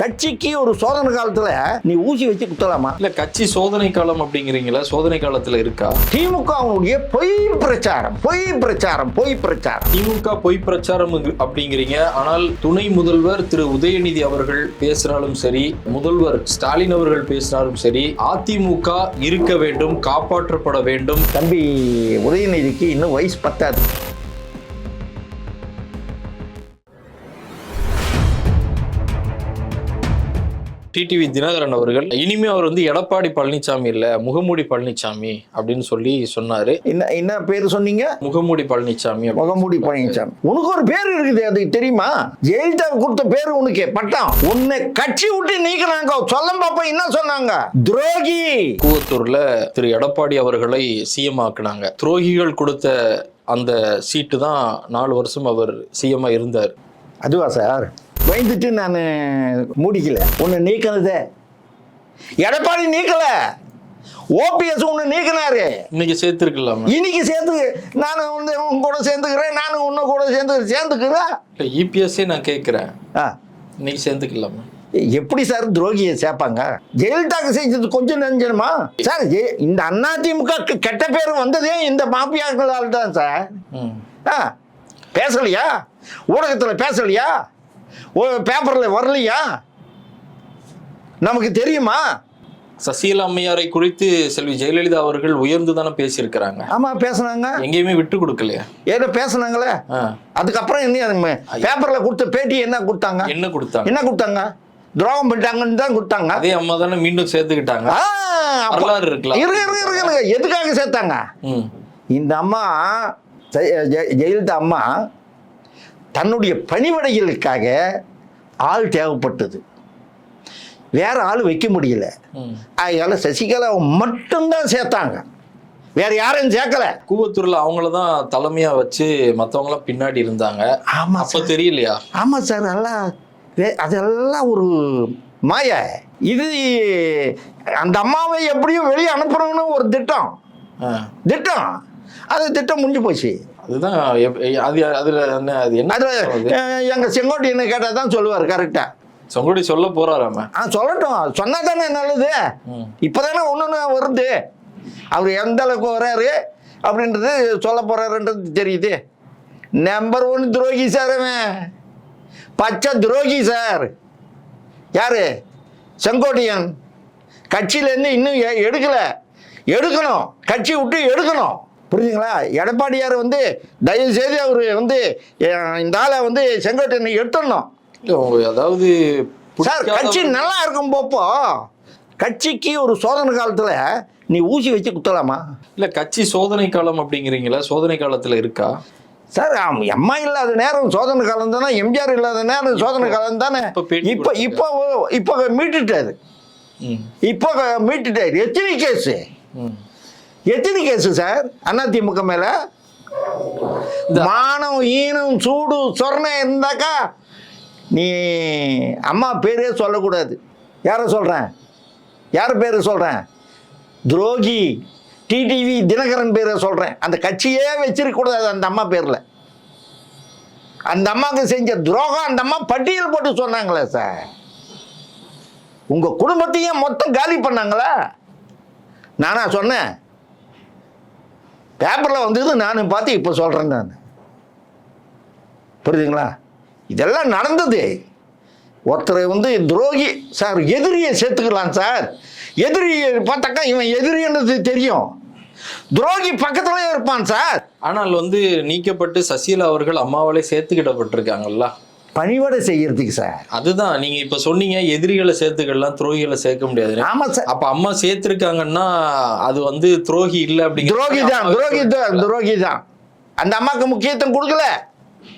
கட்சிக்கு ஒரு சோதனை காலத்துல நீ ஊசி வச்சு குத்தலாமா? இல்ல கட்சி சோதனை காலம் அப்படிங்கிறீங்களா? சோதனை காலத்துல இருக்கா? திமுகவுடைய பொய் பிரச்சாரம் பொய் பிரச்சாரம் பொய் பிரச்சாரம். திமுக பொய் பிரச்சாரம் அப்படிங்கிறீங்க. ஆனால் துணை முதல்வர் திரு. உதயநிதி அவர்கள் பேசினாலும் சரி முதல்வர் ஸ்டாலின் அவர்கள் பேசினாலும் சரி அதிமுக இருக்க வேண்டும் காப்பாற்றப்பட வேண்டும். தம்பி உதயநிதிக்கு இன்னும் வயசு பத்தாது. டிடிவி தினகரன் அவர்கள் இனிமே அவர் வந்து எடப்பாடி பழனிசாமி இல்ல முகமூடி பழனிசாமி அப்படின்னு சொல்லி சொன்னாரு. என்ன என்ன பேர் சொன்னீங்க? முகமூடி பழனிசாமி முகமூடி பழனிசாமி உனக்கு ஒரு பேர் இருக்குது அது தெரியுமா? ஜெயலலிதா கொடுத்த பேர் உனக்கு பட்டம். உன்னை கட்சி விட்டு நீக்கிறாங்க. சொல்ல பாப்பா என்ன சொன்னாங்க? துரோகி. கூவத்தூர்ல திரு எடப்பாடி அவர்களை சிஎம் ஆக்குனாங்க. துரோகிகள் கொடுத்த அந்த சீட்டு தான் நாலு வருஷம் அவர் சிஎம்மா இருந்தார். அதுவா சார்? பயந்துட்டு நான் மூடிக்கல. உன்னை நீக்கினதே எடப்பாடி நீக்கல. ஓபிஎஸ் உன்னை நீக்கினாரு. இன்னைக்கு சேர்த்திருக்கலாமா. இன்னைக்கு சேர்த்து நான் வந்து உன் கூட சேர்ந்துக்கிறேன் நானும் உன்னை கூட சேர்ந்து சேர்ந்துக்கிறேன் இல்ல இபிஎஸ்ஸே நான் கேட்கிறேன் ஆ. இன்னைக்கு சேர்ந்துக்கலாமா. எப்படி சார் துரோகியை சேர்ப்பாங்க ஜெயலலிதாக்கு செஞ்சது கொஞ்சம் நெஞ்சணுமா சார் இந்த அதிமுக க்கு கெட்ட பேர் வந்ததே இந்த மாப்பியாக்களால் தான் சார். ஆ. பேசலையா? ஊடகத்தில் பேசலையா? பேப்பரில் வரலையா? நமக்கு தெரியுமா? சசிகலா அம்மையாரை குறித்து செல்வி ஜெயலலிதா அவர்கள் உயர்ந்து தானே பேசியிருக்கிறாங்க. ஆமாம் பேசுனாங்க. எங்கேயுமே விட்டு கொடுக்கலையா. ஏதோ பேசுனாங்களே. அதுக்கப்புறம் என்ன பேப்பரில் கொடுத்த பேட்டி என்ன கொடுத்தாங்க? என்ன கொடுத்தாங்க? என்ன கொடுத்தாங்க? துரோகம் பண்ணிட்டாங்கன்னு தான் கொடுத்தாங்க. அதே அம்மா தானே மீண்டும் சேர்த்துக்கிட்டாங்க. வரலாறு இருக்கலாம். இருக்கு இருக்கு இருக்கு. எதுக்காக சேர்த்தாங்க. இந்த அம்மா ஜெய- ஜெய- ஜெயலலிதா அம்மா தன்னுடைய பணிவடைகளுக்காக ஆள் தேவைப்பட்டது. வேற ஆள் வைக்க முடியல. அதனால சசிகலாவை மட்டும்தான் சேர்த்தாங்க. வேற யாரையும் சேர்க்கல. கூவத்தூர்ல அவங்கள தான் தலைமையா வச்சு மத்தவங்க எல்லாம் பின்னாடி இருந்தாங்க. ஆமா அப்ப தெரியலையா? ஆமா சார் எல்லாம் வே- அதெல்லாம் ஒரு மாய. இது அந்த அம்மாவை எப்படியும் வெளியே அனுப்புறோம்னு ஒரு திட்டம். திட்டம். அது திட்டம் முடிஞ்சு போச்சு. அதுதான் அது அதுல என்ன அது என்ன எங்க செங்கோட்டையனை கேட்டால் தான் சொல்லுவார் கரெக்டா சொங்குடி சொல்ல போறாராம ஆ சொல்லட்டும். சொன்னா தானே நல்லது. இப்போதானே ஒன்று வருது. அவர் எந்த அளவுக்கு வராரு அப்படின்றது சொல்ல போறாருன்றது தெரியுது. நம்பர் ஒன் துரோகி சார் அவன். பச்சை துரோகி சார். யாரு? செங்கோட்டையன். கட்சியிலேருந்து இன்னும் எடுக்கல. எடுக்கணும். கட்சி விட்டு எடுக்கணும். புரியுதுங்களா எடப்பாடியார் வந்து தயவு செய்து அவர் வந்து இந்த ஆளை வந்து செங்கோட்டையனை எடுத்துடணும். அதாவது சார் கட்சி நல்லா இருக்கும் போப்போ. கட்சிக்கு ஒரு சோதனை காலத்துல நீ ஊசி வச்சு குத்தலாமா? இல்ல கட்சி சோதனை காலம் அப்படிங்கிறீங்களா? சோதனை காலத்துல இருக்கா? சார் எம்மா இல்லாத நேரம் சோதனை காலம் தானே எம்ஜிஆர் இல்லாத நேரம் சோதனை காலம் தானே. இப்ப இப்போ இப்போ மீட்டுட்டாரு. இப்போ மீட்டுட்டாரு. எத்தனை கேஸு. எத்தனை கேஸு சார்? அதிமுக மேல? மானம் ஈனம் சூடு சொர்ணை இருந்தாக்கா நீ அம்மா பேரே சொல்லக்கூடாது. யாரை சொல்கிறேன் யார் பேரை சொல்கிறேன் துரோகி டிடிவி தினகரன் பேரை சொல்கிறேன் அந்த கட்சியே வச்சிருக்க கூடாது அந்த அம்மா பேரில். அந்த அம்மாவுக்கு செஞ்ச துரோகம் அந்த அம்மா பட்டியல் போட்டு சொன்னாங்களே சார். உங்கள் குடும்பத்தையும் மொத்தம் காலி பண்ணாங்களா? நானா சொன்னேன். பேப்பரில் வந்தது நான் பார்த்து இப்போ சொல்கிறேன் நான். புரியுதுங்களா? இதெல்லாம் நடந்தது. ஒருத்தர் வந்து துரோகி சார் எதிரியை சேர்த்துக்கலாம் சார். எதிரியை பார்த்தாக்கா இவன் எதிரின்றது தெரியும். துரோகி பக்கத்துலயே இருப்பான் சார். ஆனால் வந்து நீக்கப்பட்டு சசிகலா அவர்கள் அம்மாவாலே சேர்த்துக்கிடப்பட்டிருக்காங்கல்ல? பணிவடை செய்யறதுக்கு சார். அதுதான் நீங்க இப்ப சொன்னீங்க எதிரிகளை சேர்த்துக்கலாம் துரோகிகளை சேர்க்க முடியாது ஆமாம் சார். அப்ப அம்மா சேர்த்திருக்காங்கன்னா அது வந்து துரோகி இல்ல அப்படிங்கிற துரோகி தான் துரோகி தான் துரோகி தான். அந்த அம்மாவுக்கு முக்கியத்துவம் கொடுக்கல.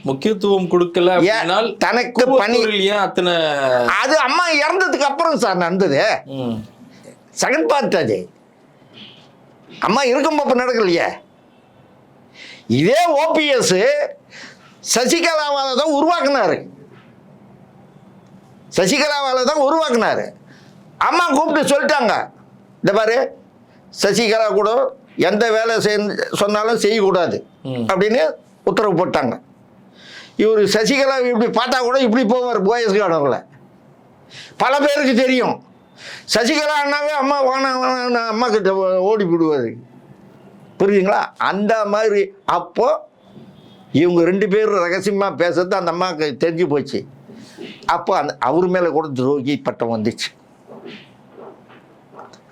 முக்கியத்துவம் கொடுக்கல தனக்கு பணி அத்தனை அது அம்மா இறந்ததுக்கு அப்புறம் சார் நடந்தது. செகண்ட் பார்ட் அது அம்மா இருக்கும்போது நடக்கலையே. இதே ஓபிஎஸ் சசிகலாவால தான் உருவாக்குனாரு. சசிகலாவால தான் உருவாக்குனாரு. அம்மா கூப்பிட்டு சொல்லிட்டாங்க. இந்த பாரு சசிகலா கூட எந்த வேலை செய் சொன்னாலும் செய்யக்கூடாது. அப்படின்னு உத்தரவு போட்டாங்க. இவர் சசிகலா இப்படி பார்த்தா கூட இப்படி போவார் போயஸ் கார்டனில் பல பேருக்கு தெரியும். சசிகலா அண்ணாவே அம்மா வானா வானா அம்மா கிட்ட ஓடி விடுவார் புரியுதுங்களா? அந்த மாதிரி அப்போ இவங்க ரெண்டு பேரும் ரகசியமாக பேசுறது அந்த அம்மாவுக்கு தெரிஞ்சு போச்சு. அப்போ அந்த அவர் மேலே கூட துரோகி பட்டம் வந்துச்சு.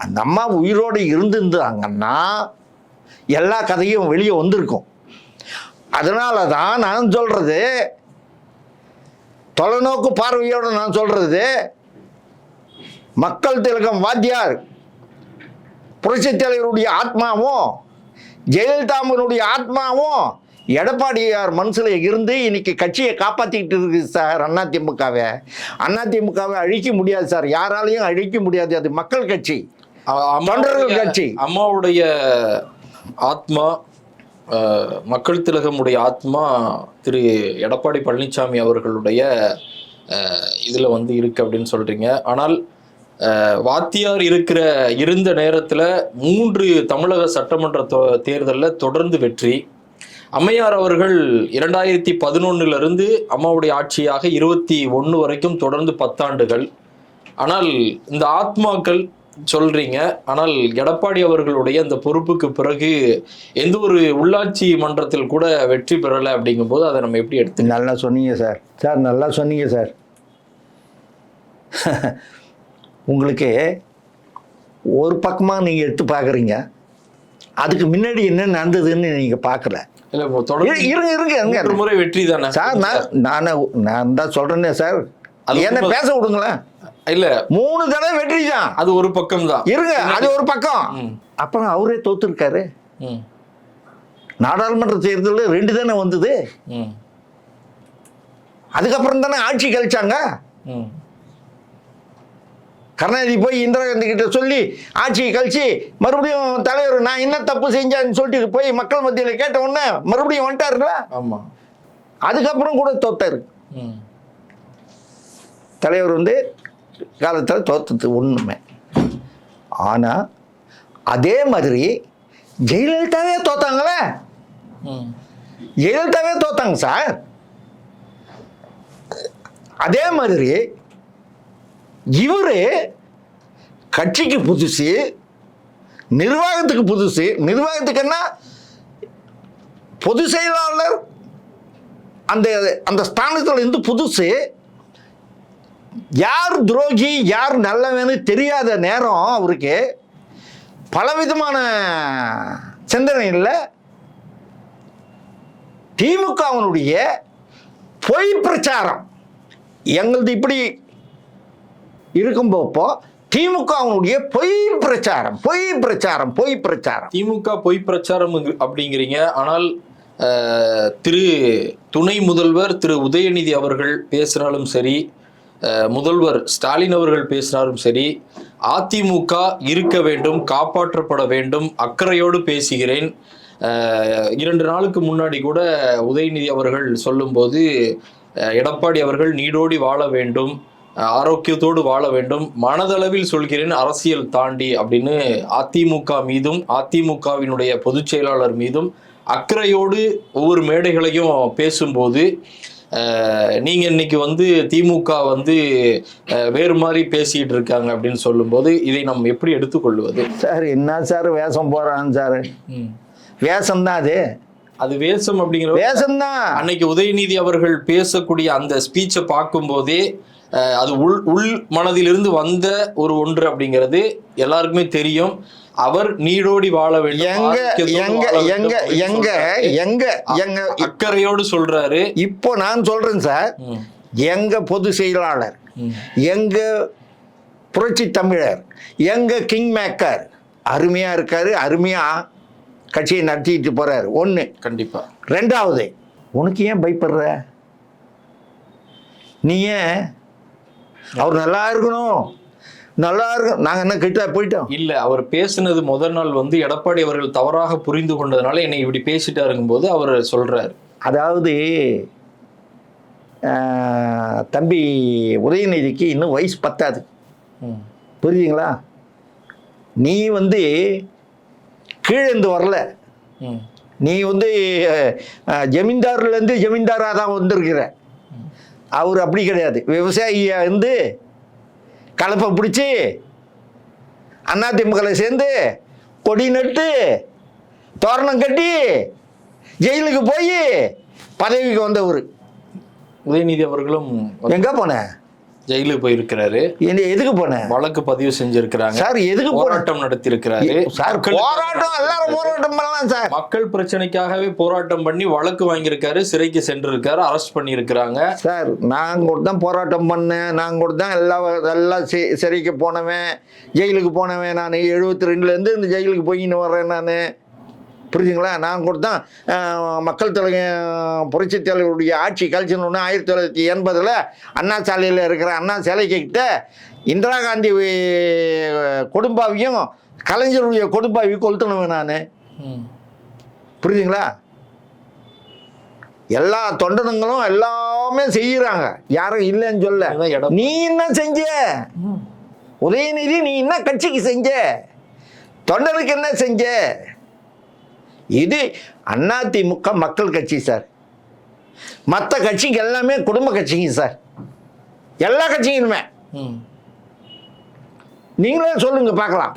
அந்த அம்மா உயிரோடு இருந்திருந்தாங்கன்னா எல்லா கதையும் வெளியே வந்திருக்கும். அதனால தான் நான் சொல்கிறது தொலைநோக்கு பார்வையோடு நான் சொல்கிறது மக்கள் திலகம் வாத்தியார் புரட்சித் தலைவருடைய ஆத்மாவும் ஜெயலலிதாமனுடைய ஆத்மாவும் எடப்பாடியார் மனசில் இருந்து இன்னைக்கு கட்சியை காப்பாற்றிக்கிட்டு இருக்கு சார் அதிமுகவை அதிமுகவை அழிக்க முடியாது சார். யாராலையும் அழிக்க முடியாது. அது மக்கள் கட்சி. தொண்டர்கள் கட்சி. அம்மாவுடைய ஆத்மா மக்கள் திலகமுடைய ஆத்மா திரு எடப்பாடி பழனிசாமி அவர்களுடைய இதுல வந்து இருக்கு அப்படின்னு சொல்றீங்க. ஆனால் வாத்தியார் இருக்கிற இருந்த நேரத்துல மூன்று தமிழக சட்டமன்ற தேர்தல்ல தொடர்ந்து வெற்றி. அம்மையார் அவர்கள் இரண்டாயிரத்தி பதினொன்னுல இருந்து அம்மாவுடைய ஆட்சியாக இருபத்தி ஒன்று வரைக்கும் தொடர்ந்து பத்தாண்டுகள். ஆனால் இந்த ஆத்மாக்கள் சொல்றீங்க ஆனால் எடப்பாடி அவர்களுடைய அந்த பொறுப்புக்கு பிறகு எந்த ஒரு உள்ளாட்சி மன்றத்தில் கூட வெற்றி பெறலை அப்படிங்கும்போது அதை நம்ம எப்படி எடுத்து நல்லா சொன்னீங்க சார். சார் நல்லா சொன்னீங்க சார். உங்களுக்கு ஒரு பக்கமாக நீங்கள் எடுத்து பார்க்குறீங்க அதுக்கு முன்னாடி என்ன நடந்ததுன்னு நீங்கள் பார்க்கல இல்ல தொடர்ந்து இரு- இருங்க இருங்க மூன்று முறை வெற்றி தானே? சார் நான் நானே நான் தான் சொல்கிறேனே சார். அது என்ன. பேச விடுங்களேன். இல்ல. மூணு தடவை வெற்றி தான். அது ஒரு பக்கம் தான். இருங்க அது ஒரு பக்கம். அப்புறம் அவரே தோத்துருக்காரு. ம், நாடாளுமன்ற தேர்தலில் ரெண்டு தானே வந்தது. ம், அதுக்கப்புறம் தானே ஆட்சி கழிச்சாங்க. ம். கருணாநிதி போய் இந்திரா காந்தி கிட்ட சொல்லி ஆட்சியை கழிச்சு மறுபடியும் தலைவர் நான் என்ன தப்பு செஞ்சேன்னு சொல்லிட்டு போய் மக்கள் மத்தியில் கேட்ட உடனே மறுபடியும் வந்துட்டாருல ஆமா. அதுக்கப்புறம் கூட தோத்தாரு. தலைவர் வந்து காலத்தில் தோத்தது ஒன்றுமே ஆனால் அதே மாதிரி ஜெயலலிதாவே தோத்தாங்களே. ஜெயலலிதாவே தோத்தாங்க சார். அதே மாதிரி இவர் கட்சிக்கு புதுசு நிர்வாகத்துக்கு புதுசு. நிர்வாகத்துக்குன்னா பொது செயலாளர் அந்த அந்த ஸ்தானத்தில் இருந்து புதுசு. யார் துரோகி யார் நல்லவன்னு தெரியாத நேரம் அவருக்கு பலவிதமான சிந்தனை இல்லை. திமுகவினுடைய பொய் பிரச்சாரம். எங்களது இப்படி இருக்கும்போப்போ திமுகவுடைய பொய் பிரச்சாரம் பொய் பிரச்சாரம் பொய் பிரச்சாரம். திமுக பொய் பிரச்சாரம் அப்படிங்கிறீங்க. ஆனால் திரு துணை முதல்வர் திரு உதயநிதி அவர்கள் பேசினாலும் சரி முதல்வர் ஸ்டாலின் அவர்கள் பேசினாலும் சரி அதிமுக இருக்க வேண்டும் காப்பாற்றப்பட வேண்டும் அக்கறையோடு பேசுகிறேன். இரண்டு நாளுக்கு முன்னாடி கூட உதயநிதி அவர்கள் சொல்லும்போது எடப்பாடி அவர்கள் நீடோடி வாழ வேண்டும் ஆரோக்கியத்தோடு வாழ வேண்டும். மனதளவில் சொல்கிறேன் அரசியல் தாண்டி அப்படின்னு அதிமுக மீதும் அதிமுகவினுடைய பொதுச் செயலாளர் மீதும் அக்கறையோடு ஒவ்வொரு மேடைகளையும் பேசும்போது அஹ், நீங்க இன்னைக்கு வந்து திமுக வந்து வேறு மாதிரி பேசிட்டு இருக்காங்க அப்படின்னு சொல்லும்போது இதை நாம் எப்படி எடுத்துக்கொள்வது? சார் என்ன சார் வேஷம் போறான் சார்? வேஷம்தான் அது. அது வேஷம் அப்படிங்கிற வேஷம்தான் அன்னைக்கு உதயநிதி அவர்கள் பேசக்கூடிய அந்த ஸ்பீச்சை பார்க்கும்போதே அது உள் உள் மனதிலிருந்து வந்த ஒரு ஒன்று அப்படிங்கிறது எல்லாருக்குமே தெரியும். அவர் நீடோடி வாழ வேண்டும் எங்க எங்க எங்க எங்க. எங்க எங்க அக்கறையோடு சொல்றாரு. இப்போ நான் சொல்றேன் சார் எங்க பொது செயலாளர் எங்க புரட்சி தமிழர் எங்க கிங் மேக்கர் அருமையா இருக்காரு அருமையா கட்சியை நடத்திட்டு போறாரு. ஒன்று கண்டிப்பா. ரெண்டாவது உனக்கு ஏன் பயப்படுற? நீ ஏன் அவர் நல்லா இருக்கணும். நல்லா இருக்கும் நாங்கள் என்ன கிட்ட போயிட்டோம்? இல்ல அவர் பேசினது முதல் நாள் வந்து எடப்பாடி அவர்கள் தவறாக புரிந்து கொண்டதுனால என்னை இப்படி பேசிட்டாருங்கும் போது அவர் சொல்றாரு. அதாவது தம்பி உதயநிதிக்கு இன்னும் வயசு பத்தாது. புரியுதுங்களா? நீ வந்து கீழேந்து வரல. நீ வந்து ஜமீன்தார்லேருந்து ஜமீன்தாராக தான் வந்திருக்கிற. அவர் அப்படி கிடையாது. விவசாயியா இருந்து கலப்பை பிடிச்சி அதிமுகவில் சேர்ந்து கொடி நட்டு தோரணம் கட்டி ஜெயிலுக்கு போய் பதவிக்கு வந்தவர். உதயநிதி அவர்களும் எங்கே போனேன் ஜெயிலுக்கு போயிருக்கிறாரு. என்ன எதுக்கு போனேன் வழக்கு பதிவு செஞ்சிருக்கிறாங்க. சார் எதுக்கு போராட்டம் நடத்தியிருக்கிறாரு. சார் மக்கள் போராட்டம் எல்லாரும் போராட்டம் பண்ணலாம் சார். மக்கள் பிரச்சனைக்காகவே போராட்டம் பண்ணி வழக்கு வாங்கியிருக்காரு சிறைக்கு சென்றிருக்காரு அரெஸ்ட் பண்ணியிருக்கிறாங்க. சார் நான் கூட தான் போராட்டம் பண்ணேன். நான் கூட தான் எல்லா எல்லாம் சி சிறைக்கு போனவன் ஜெயிலுக்கு போனவன் நான். எழுபத்தி ரெண்டுலேருந்து இந்த ஜெயிலுக்கு போயின்னு வர்றேன் நான். புரியுதுங்களா நான் கூட தான் மக்கள் தலைவர் புரட்சித் தலைவருடைய ஆட்சி கழிச்சணுன்னு ஆயிரத்தி தொள்ளாயிரத்தி எண்பதில் அண்ணா சாலையில் இருக்கிற அண்ணா சிலைக்கு கிட்ட இந்திரா காந்தி கொடும்பாவியும் கலைஞருடைய கொடும்பாவியும் கொளுத்தணுவேன் நான். புரியுதுங்களா எல்லா தொண்டனுங்களும் எல்லாமே செய்யறாங்க. யாரும் இல்லைன்னு சொல்ல. நீ என்ன செஞ்ச? உதயநிதி நீ என்ன கட்சிக்கு செஞ்ச? தொண்டனுக்கு என்ன செஞ்ச? இது அதிமுக மக்கள் கட்சி சார். மற்ற கட்சிக்கு எல்லாமே குடும்ப கட்சிங்க சார். எல்லா கட்சிகளுமே. நீங்களே சொல்லுங்க பார்க்கலாம்.